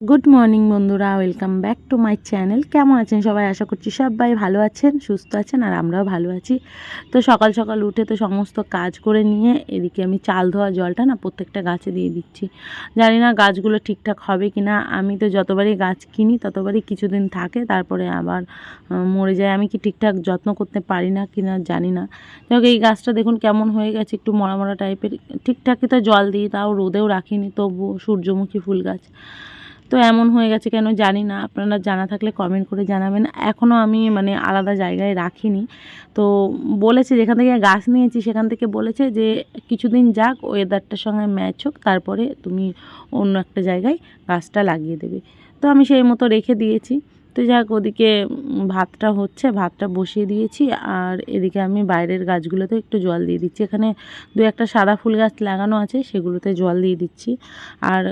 Good morning বন্ধুরা। Welcome back to my channel কেমন আছেন সবাই? আশা করছি সবাই ভালো আছেন, সুস্থ আছেন, আর আমরাও ভালো আছি। তো সকাল সকাল উঠে তো সমস্ত কাজ করে নিয়ে এদিকে আমি চাল ধোয়া জলটা না প্রত্যেকটা গাছে দিয়ে দিচ্ছি। জানি না গাছগুলো ঠিকঠাক হবে কি না আমি তো যতবারই গাছ কিনি, ততবারই কিছুদিন থাকে। তারপরে আবার মরে যায়। আমি কি ঠিকঠাক যত্ন করতে পারি না কি না জানি না। যাই এই গাছটা দেখুন কেমন হয়ে গেছে। একটু মরা মরা টাইপের ঠিকঠাকই তো জল দিই, তাও রোদেও রাখিনি। তবুও সূর্যমুখী ফুল গাছ। তো এমন হয়ে গেছে কেন জানি না। আপনারা জানা থাকলে কমেন্ট করে জানাবেন। এখনও আমি মানে আলাদা জায়গায় রাখিনি। তো বলেছে যেখান থেকে গাছ নিয়েছি সেখান থেকে বলেছে যে কিছুদিন যাক ওয়েদারটার সঙ্গে ম্যাচ হোক, তারপরে তুমি অন্য একটা জায়গায় গাছটা লাগিয়ে দেবে। তো আমি সেই মতো রেখে দিয়েছি। তো যাক, ওদিকে ভাতটা হচ্ছে, ভাতটা বসিয়ে দিয়েছি। আর এদিকে আমি বাইরের গাছগুলোতে একটু জল দিয়ে দিচ্ছি। এখানে দু একটা সাদা ফুল গাছ লাগানো আছে, সেগুলোতে জল দিয়ে দিচ্ছি। আর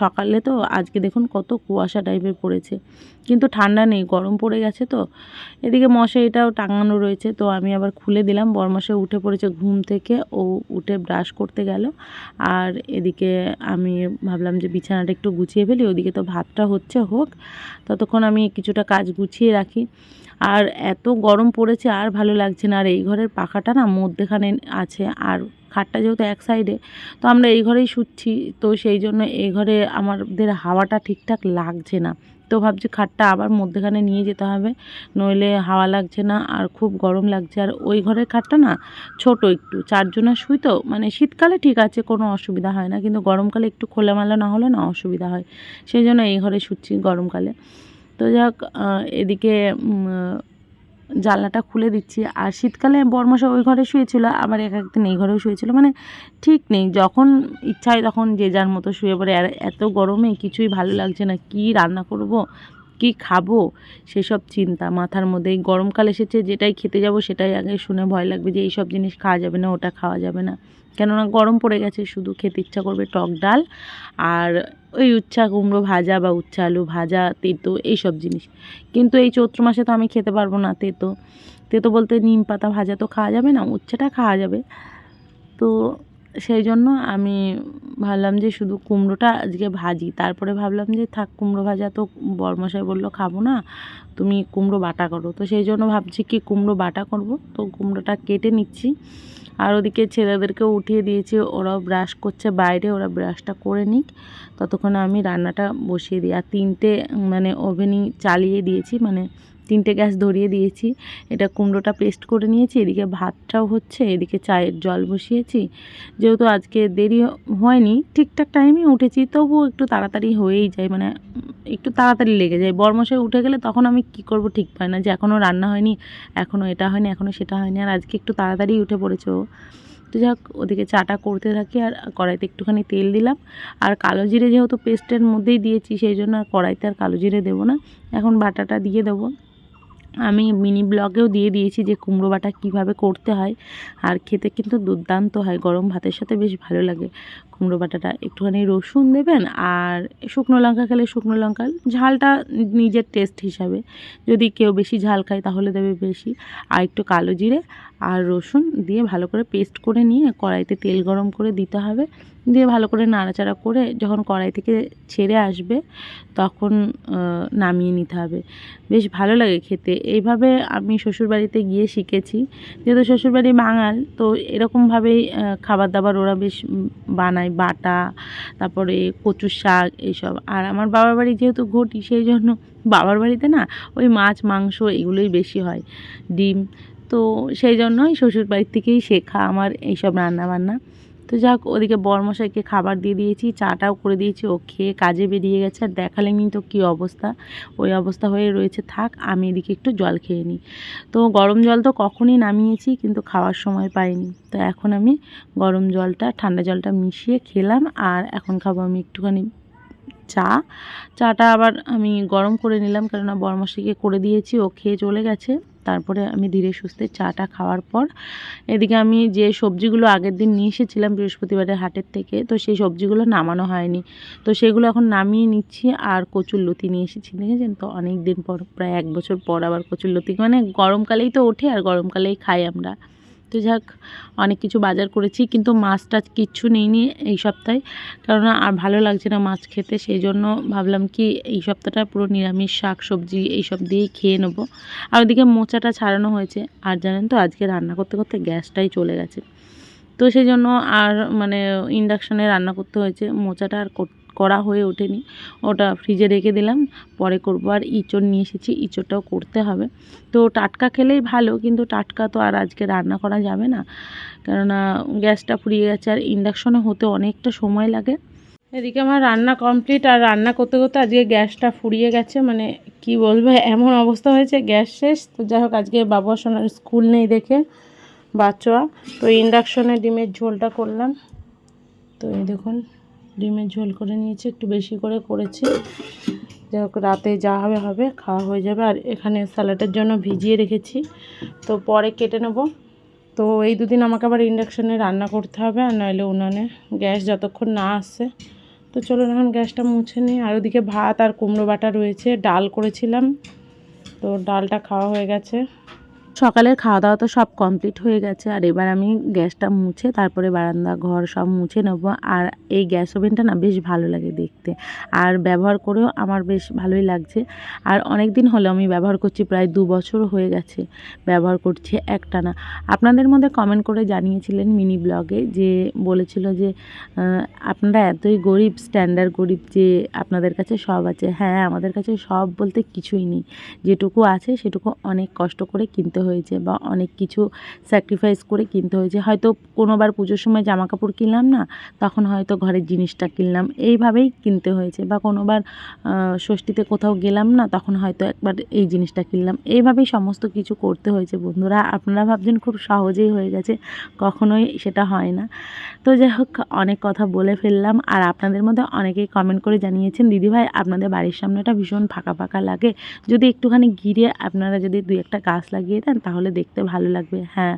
সকালে তো আজকে দেখুন কত কুয়াশা টাইপের পড়েছে। কিন্তু ঠান্ডা নেই, গরম পড়ে গেছে তো। এদিকে মশারিটাও টাঙানো রয়েছে, তো আমি আবার খুলে দিলাম। বরমশাই উঠে পড়েছে ঘুম থেকে, ও উঠে ব্রাশ করতে গেল। আর এদিকে আমি ভাবলাম যে বিছানাটা একটু গুছিয়ে ফেলি, ওদিকে তো ভাতটা হচ্ছে, হোক। ততক্ষণ আমি কিছুটা কাজ গুছিয়ে রাখি। আর এত গরম পড়েছে, আর ভালো লাগছে না। আর এই ঘরের পাখাটা না মধ্যেখানে আছে, আর খাটটা যেহেতু এক সাইডে তো আমরা এই ঘরেই শুচ্ছি। তো সেই জন্য এই ঘরে আমাদের হাওয়াটা ঠিকঠাক লাগছে না। তো ভাবছি খাটটা আবার মধ্যেখানে নিয়ে যেতে হবে, নইলে হাওয়া লাগছে না আর খুব গরম লাগছে। আর ওই ঘরের খাটটা না ছোট একটু চারজনের শুই তো মানে শীতকালে ঠিক আছে, কোনো অসুবিধা হয় না। কিন্তু গরমকালে একটু খোলামেলা না হলে না অসুবিধা হয়। সেই জন্য এই ঘরে শুচ্ছি গরমকালে। তো যাক এদিকে জানলাটা খুলে দিচ্ছি। আর শীতকালে বর্মশা ওই ঘরে শুয়েছিল, আবার এক একদিন এই ঘরেও শুয়েছিল। মানে ঠিক নেই, যখন ইচ্ছা হয় তখন যে যার মতো শুয়ে পড়ে। আর এত গরমে কিছুই ভালো লাগছে না, কি রান্না করব? কি খাব? সেসব চিন্তা। মাথার মধ্যে এই গরমকাল এসেছে, যেটাই খেতে যাব সেটাই আগে শুনে ভয় লাগবে যে এইসব জিনিস খাওয়া যাবে না, ওটা খাওয়া যাবে না। কেননা গরম পড়ে গেছে, শুধু খেতে ইচ্ছা করবে টক ডাল আর ওই উচ্ছা কুমড়ো ভাজা বা উচ্ছা আলু ভাজা, তেতো, এইসব জিনিস। কিন্তু এই চৈত্র মাসে তো আমি খেতে পারব না তেতো। তেতো বলতে নিম পাতা ভাজা তো খাওয়া যাবে না, উচ্ছেটা খাওয়া যাবে। তো সেই জন্য আমি ভাবলাম যে শুধু কুমড়োটা আজকে ভাজি। তারপরে ভাবলাম যে, থাক, কুমড়ো ভাজা তো বরমশাই বলল খাব না, তুমি কুমড়ো বাটা করো। তো সেই জন্য ভাবছি কি, কুমড়ো বাটা করব। তো কুমড়োটা কেটে নিচ্ছি। আর ওদিকে ছেলেদেরকেও উঠিয়ে দিয়েছি। ওরাও ব্রাশ করছে বাইরে, ওরা ব্রাশটা করে নিক। ততক্ষণে আমি রান্নাটা বসিয়ে দিই। আর তিনটে মানে ওভেনই চালিয়ে দিয়েছি। মানে তিনটে গ্যাস ধরিয়ে দিয়েছি। এটা কুমড়োটা পেস্ট করে নিয়েছি, এদিকে ভাতটাও হচ্ছে, এদিকে চায়ের জল বসিয়েছি। যেহেতু আজকে দেরি হয়নি, ঠিকঠাক টাইমে উঠেছি, তবুও একটু তাড়াতাড়ি হয়েই যায় মানে একটু তাড়াতাড়ি লেগে যায়। বর্মশাই উঠে গেলে তখন আমি কি করব ঠিক পাই না, যে এখনও রান্না হয়নি এখনও এটা হয়নি এখনও সেটা হয়নি, আর আজকে একটু তাড়াতাড়ি উঠে পড়েছে ও। তো যাক, ওদিকে চাটা করতে থাকি, আর কড়াইতে একটুখানি তেল দিলাম। আর কালো জিরে যেহেতু পেস্টের মধ্যেই দিয়েছি, সেই জন্য আর কড়াইতে আর কালো জিরে দেবো না। এখন বাটাটা দিয়ে দেবো। আমি মিনি ব্লগেও দিয়ে দিয়েছি যে কুমড়ো বাটা কীভাবে করতে হয়। আর খেতে কিন্তু দুর্দান্ত হয়, গরম ভাতের সাথে বেশ ভালো লাগে। কুমড়ো বাটাটা একটুখানি রসুন দেবেন আর শুকনো লঙ্কা খেলে শুকনো লঙ্কা ঝালটা নিজের টেস্ট হিসাবে। যদি কেউ বেশি ঝাল খায় তাহলে দেবে বেশি। আর একটু কালো জিরে আর রসুন দিয়ে ভালো করে পেস্ট করে নিয়ে কড়াইতে তেল গরম করে দিতে হবে। দিয়ে ভালো করে নাড়াচাড়া করে যখন কড়াই থেকে ছেড়ে আসবে তখন নামিয়ে নিতে হবে। বেশ ভালো লাগে খেতে। এইভাবে আমি শ্বশুরবাড়িতে গিয়ে শিখেছি। যেহেতু শ্বশুরবাড়ি বাঙাল তো এরকমভাবেই খাবার দাবার ওরা বেশ উম, বানায় বাটা, তারপরে কচু শাক এইসব। আর আমার বাবার বাড়ি যেহেতু ঘটি, সেই জন্য বাবার বাড়িতে না ওই মাছ, মাংস এগুলোই বেশি হয়, ডিম। তো সেই জন্যই শ্বশুর বাড়ির থেকেই শেখা আমার এইসব রান্না বান্না তো যাক, ওদিকে বরমশাইকে খাবার দিয়ে দিয়েছি, চাটাও করে দিয়েছি, ও খেয়ে কাজে বেরিয়ে গেছে। আর দেখালেনি তো কী অবস্থা? ওই অবস্থা হয়ে রয়েছে, থাক, আমি এদিকে একটু জল খেয়ে নিই তো গরম জল তো কখনই নামিয়েছি, কিন্তু খাওয়ার সময় পাইনি। তো এখন আমি গরম জলটা, ঠান্ডা জলটা মিশিয়ে খেলাম, আর এখন খাব আমি একটুখানি চা। চাটা আবার আমি গরম করে নিলাম, কেননা বরমশাইকে করে দিয়েছি, ও খেয়ে চলে গেছে। তারপরে আমি ধীরে সুস্থে চাটা খাওয়ার পর এদিকে আমি যে সবজিগুলো আগের দিন নিয়ে এসেছিলাম বৃহস্পতিবারের হাটের থেকে, তো সেই সবজিগুলো নামানো হয়নি। তো সেগুলো এখন নামিয়ে নিচ্ছি আর কচুর লতি নিয়ে এসেছি, দেখেছেন? তো অনেক দিন পর, প্রায় এক বছর পর আবার কচুর লতি মানে গরমকালেই তো ওঠে আর গরমকালেই খাই আমরা। তো যাক, অনেক কিছু বাজার করেছি, কিন্তু মাছ টাছ কিচ্ছু নিইনি এই সপ্তাহে। কারণ আর ভালো লাগছে না মাছ খেতে সেই জন্য ভাবলাম কি এই সপ্তাহটা পুরো নিরামিষ শাক সবজি এইসব দিয়েই খেয়ে নেব। আর ওদিকে মোচাটা ছাড়ানো হয়েছে, আর জানেন তো আজকে রান্না করতে করতে গ্যাসটাই চলে গেছে। তো সেই জন্য আর মানে ইন্ডাকশানে রান্না করতে হয়েছে, মোচাটা আর কর- করা হয়ে ওঠেনি। ওটা ফ্রিজে রেখে দিলাম, পরে করব। আর ইঁচড় নিয়ে এসেছি, ইঁচড়টাও করতে হবে। তো টাটকা খেলেই ভালো, কিন্তু টাটকা তো আর আজকে রান্না করা যাবে না। কেননা গ্যাসটা ফুরিয়ে গেছে আর ইন্ডাকশনে হতে অনেকটা সময় লাগে। এদিকে আমার রান্না কমপ্লিট আর রান্না করতে করতে আজকে গ্যাসটা ফুরিয়ে গেছে। মানে কি বলব, এমন অবস্থা হয়েছে, গ্যাস শেষ। তো যাই হোক, আজকে বাবা সোনার স্কুল নেই দেখে বাচ্চা। তো ইন্ডাকশনে ডিমের ঝোলটা করলাম। তো এই দেখুন ডিমের ঝোল করে নিয়েছি, একটু বেশি করে করেছি। যাই হোক, রাতে যা হবে হবে, খাওয়া হয়ে যাবে। আর এখানে স্যালাডের জন্য ভিজিয়ে রেখেছি। তো পরে কেটে নেব। তো এই দুদিন আমাকে আবার ইন্ডাকশানে রান্না করতে হবে, আর নইলে উনানে গ্যাস যতক্ষণ না আসছে। তো চলুন এখন গ্যাসটা মুছে নিই। আর ওদিকে ভাত আর কুমড়ো বাটা রয়েছে, ডাল করেছিলাম। তো ডালটা খাওয়া হয়ে গেছে। সকালের খাওয়া দাওয়া তো সব কমপ্লিট হয়ে গেছে। আর এবার আমি গ্যাসটা মুছে তারপরে বারান্দা, ঘর সব মুছে নেব। আর এই গ্যাস ওভেনটা না বেশ ভালো লাগে দেখতে। আর ব্যবহার করেও আমার বেশ ভালোই লাগছে। আর অনেক দিন হলো আমি ব্যবহার করছি, প্রায় দু বছর হয়ে গেছে ব্যবহার করছি একটা না। আপনাদের মধ্যে কমেন্ট করে জানিয়েছিলেন মিনি ব্লগে যে, বলেছিল যে আপনারা এতই গরিব স্ট্যান্ডার্ড গরিব যে আপনাদের কাছে সব আছে। হ্যাঁ আমাদের কাছে সব বলতে কিছুই নেই। যেটুকু আছে সেটুকু অনেক কষ্ট করে কিনতে হয়েছে বা অনেক কিছু স্যাক্রিফাইস করে কিনতে হয়েছে। হয়তো কোনোবার পুজোর সময় জামা কাপড় কিনলাম না, তখন হয়তো ঘরের জিনিসটা কিনলাম। এইভাবেই কিনতে হয়েছে বা কোনোবার ষষ্ঠীতে কোথাও গেলাম না, তখন হয়তো একবার এই জিনিসটা কিনলাম। এইভাবেই সমস্ত কিছু করতে হয়েছে বন্ধুরা। আপনারা ভাবছেন খুব সহজেই হয়ে গেছে, কখনোই সেটা হয় না। তো যাই হোক, অনেক কথা বলে ফেললাম। আর আপনাদের মধ্যে অনেকেই কমেন্ট করে জানিয়েছেন দিদিভাই আপনাদের বাড়ির সামনেটা ভীষণ ফাঁকা ফাঁকা লাগে। যদি একটুখানি ঘিরে আপনারা যদি দুই একটা গাছ লাগিয়ে দেন তাহলে দেখতে ভালো লাগবে। হ্যাঁ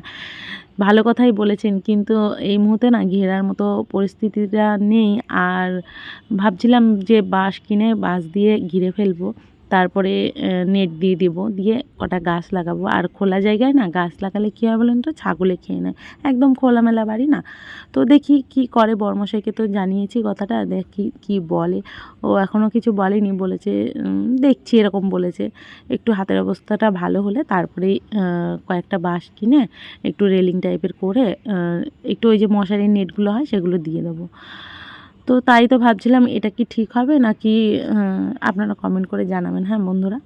ভালো কথাই বলেছেন, কিন্তু এই মুহূর্তে না ঘেরার মতো পরিস্থিতিটা নেই। আর ভাবছিলাম যে বাঁশ কিনে বাঁশ দিয়ে ঘিরে ফেলব। তারপরে নেট দিয়ে দেবো। দিয়ে কটা গাছ লাগাবো। আর খোলা জায়গায় না গাছ লাগালে কী হয় বলুন তো? ছাগলে খেয়ে নেয়। একদম খোলামেলা বাড়ি না? তো দেখি কি করে। বর্মশাইকে তো জানিয়েছি কথাটা। দেখি কি বলে। ও এখনও কিছু বলেনি। বলেছে দেখছি এরকম বলেছে। একটু হাতের অবস্থাটা ভালো হলে তারপরেই কয়েকটা বাঁশ কিনে একটু রেলিং টাইপের করে একটু ওই যে মশারির নেটগুলো হয় সেগুলো দিয়ে দেবো। তো তাই তো ভাবছিলাম, এটা কি ঠিক হবে নাকি আপনারা কমেন্ট করে জানাবেন। হ্যাঁ বন্ধুরা।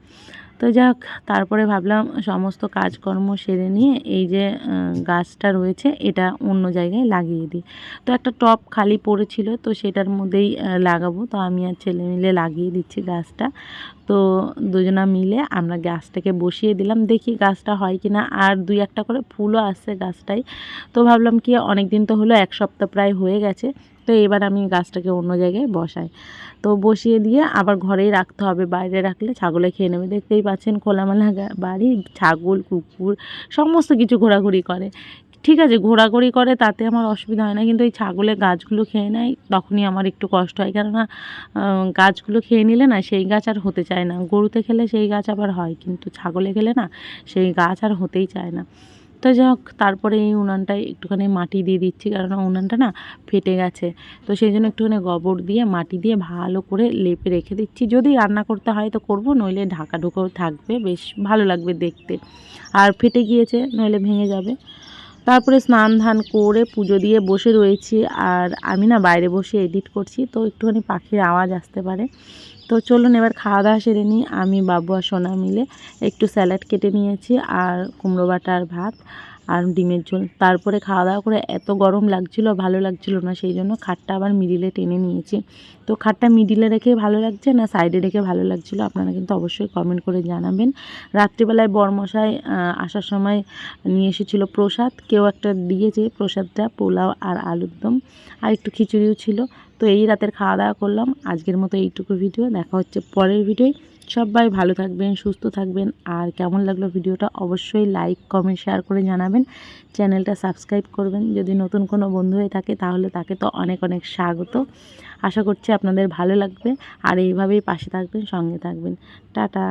তো যাক, তারপরে ভাবলাম সমস্ত কাজকর্ম সেরে নিয়ে এই যে গাছটা রয়েছে, এটা অন্য জায়গায় লাগিয়ে দিই। তো একটা টপ খালি পড়েছিল, তো সেটার মধ্যেই লাগাবো। তো আমি আর ছেলে মিলে লাগিয়ে দিচ্ছি গাছটা। তো দুজনা মিলে আমরা গাছটাকে বসিয়ে দিলাম। দেখি গাছটা হয় কি না আর দুই একটা করে ফুলও আসছে গাছটায়। তো ভাবলাম কি অনেক দিন তো হলো, এক সপ্তাহ প্রায় হয়ে গেছে। তো এবার আমি গাছটাকে অন্য জায়গায় বসাই। তো বসিয়ে দিয়ে আবার ঘরেই রাখতে হবে। বাইরে রাখলে ছাগলে খেয়ে নেবে। দেখতেই পাচ্ছেন খোলামেলা বাড়ি, ছাগল, কুকুর, সমস্ত কিছু ঘোরাঘুরি করে। ঠিক আছে, ঘোরাঘুরি করে তাতে আমার অসুবিধা হয় না। কিন্তু এই ছাগলে গাছগুলো খেয়ে নেয়, তখনই আমার একটু কষ্ট হয়। কেননা গাছগুলো খেয়ে নিলে না সেই গাছ আর হতে চায় না। গরুতে খেলে সেই গাছ আবার হয়, কিন্তু ছাগলে খেলে না সেই গাছ আর হতেই চায় না। তো যাই হোক তারপরে এই উনানটায় একটুখানি মাটি দিয়ে দিচ্ছি, কারণ উনানটা না ফেটে গেছে। তো সেই জন্য একটুখানি গোবর দিয়ে, মাটি দিয়ে ভালো করে লেপে রেখে দিচ্ছি। যদি রান্না করতে হয় তো করব, নইলে ঢাকা ঢুকেও থাকবে, বেশ ভালো লাগবে দেখতে। আর ফেটে গিয়েছে, নইলে ভেঙে যাবে। তারপরে স্নান ধান করে পুজো দিয়ে বসে রয়েছি, আর আমি না বাইরে বসে এডিট করছি, তো একটুখানি পাখির আওয়াজ আসতে পারে। তো চলুন এবার খাওয়া দাওয়া সেরে নিই। আমি বাবু আর সোনা মিলে একটু স্যালাড কেটে নিয়েছি আর কুমড়ো বাটা আর ভাত আর ডিমের ঝোল। তারপরে খাওয়া দাওয়া করে এত গরম লাগছিল ভালো লাগছিল না সেই জন্য খাটটা আবার মিডিলে টেনে নিয়েছি। তো খাটটা মিডিলে রেখে ভালো লাগছে না সাইডে রেখে ভালো লাগছিল আপনারা কিন্তু অবশ্যই কমেন্ট করে জানাবেন। রাত্রিবেলায় বরমশাই আহ, আসার সময় নিয়ে এসেছিল প্রসাদ। কেউ একটা দিয়েছে প্রসাদটা পোলাও আর আলুর দম। আর একটু খিচুড়িও ছিল। তো এই রাতের খাওয়া দাওয়া করলাম। আজকের মতো এইটুকু ভিডিও দেখা হচ্ছে পরের ভিডিওয় সবাই ভালো থাকবেন, সুস্থ থাকবেন। আর কেমন লাগল ভিডিওটা অবশ্যই লাইক কমেন্ট শেয়ার করে জানাবেন। চ্যানেলটা সাবস্ক্রাইব করবেন। যদি নতুন কোনো বন্ধু হয়ে থাকে, তাহলে তাকে তো অনেক অনেক স্বাগত। আশা করছি আপনাদের ভালো লাগবে। আর এইভাবেই পাশে থাকবেন, সঙ্গে থাকবেন। টাটা!